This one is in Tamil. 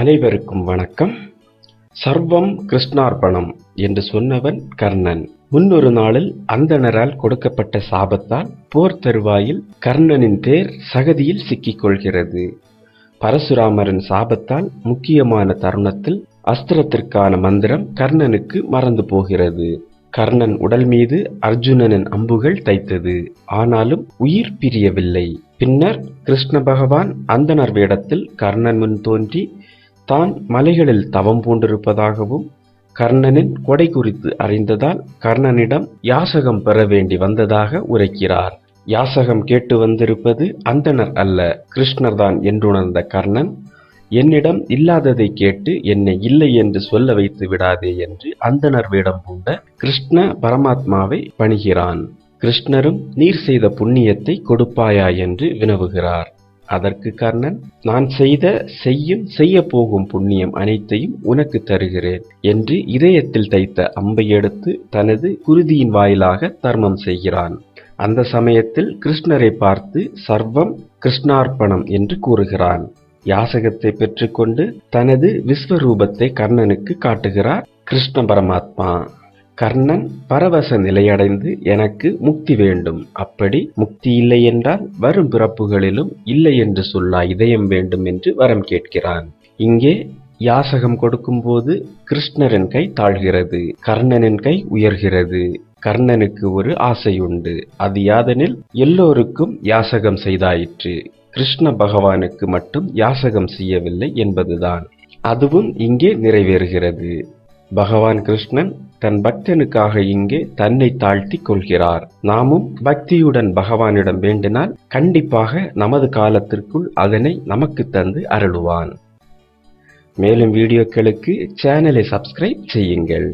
அனைவருக்கும் வணக்கம். சர்வம் கிருஷ்ணார்பணம் என்று சொன்னவன் கர்ணன். முன்னொரு நாளில் அந்தணரால் கொடுக்கப்பட்ட சாபத்தால் போர் தருவாயில் கர்ணனின் தேர் சகதியில் சிக்கிக் கொள்கிறது பரசுராமரின் சாபத்தால் முக்கியமான தருணத்தில் அஸ்திரத்திற்கான மந்திரம் கர்ணனுக்கு மறந்து போகிறது. கர்ணன் உடல் மீது அர்ஜுனனின் அம்புகள் தைத்தது. ஆனாலும் உயிர் பிரியவில்லை. பின்னர் கிருஷ்ண பகவான் அந்தணர் வேடத்தில் கர்ணன் முன் தோன்றி தான் மலைகளில் தவம் பூண்டிருப்பதாகவும் கர்ணனின் கொடை குறித்து அறிந்ததால் கர்ணனிடம் யாசகம் பெற வேண்டி வந்ததாக உரைக்கிறார். யாசகம் கேட்டு வந்திருப்பது அந்தணர் அல்ல கிருஷ்ணர்தான் என்றுணர்ந்த கர்ணன் என்னிடம் இல்லாததை கேட்டு என்னை இல்லை என்று சொல்ல வைத்து விடாதே என்று அந்தணர் வேடம் பூண்ட கிருஷ்ண பரமாத்மாவை பணிகிறான். கிருஷ்ணரும் நீர் செய்த புண்ணியத்தை கொடுப்பாயா என்று வினவுகிறார். அதற்கு கர்ணன் நான் செய்த செய்யும் செய்ய போகும் புண்ணியம் அனைத்தையும் உனக்கு தருகிறேன் என்று இதயத்தில் தைத்த அம்பை எடுத்து தனது குருதியின் வாயிலாக தர்மம் செய்கிறான். அந்த சமயத்தில் கிருஷ்ணரை பார்த்து சர்வம் கிருஷ்ணார்ப்பணம் என்று கூறுகிறான். யாசகத்தை பெற்றுக்கொண்டு தனது விஸ்வரூபத்தை கர்ணனுக்கு காட்டுகிறார் கிருஷ்ண பரமாத்மா. கர்ணன் பரவச நிலையடைந்து எனக்கு முக்தி வேண்டும். அப்படி முக்தி இல்லை என்றால் வரும் பிறப்புகளிலும் இல்லை என்று சொல்லா இதயம் வேண்டும் என்று வரம் கேட்கிறான். இங்கே யாசகம் கொடுக்கும்போது கிருஷ்ணரின் கை தாழ்கிறது கர்ணனின் கை உயர்கிறது. கர்ணனுக்கு ஒரு ஆசை உண்டு. அது யாதெனில் எல்லோருக்கும் யாசகம் செய்தாயிற்று. கிருஷ்ண பகவானுக்கு மட்டும் யாசகம் செய்யவில்லை என்பதுதான். அதுவும் இங்கே நிறைவேறுகிறது. பகவான் கிருஷ்ணன் தன் பக்தனுக்காக இங்கே தன்னை தாழ்த்தி கொள்கிறார். நாமும் பக்தியுடன் பகவானிடம் வேண்டினால் கண்டிப்பாக நமது காலத்திற்குள் அதனை நமக்கு தந்து அருளுவான். மேலும் வீடியோக்களுக்கு சேனலை சப்ஸ்கிரைப் செய்யுங்கள்.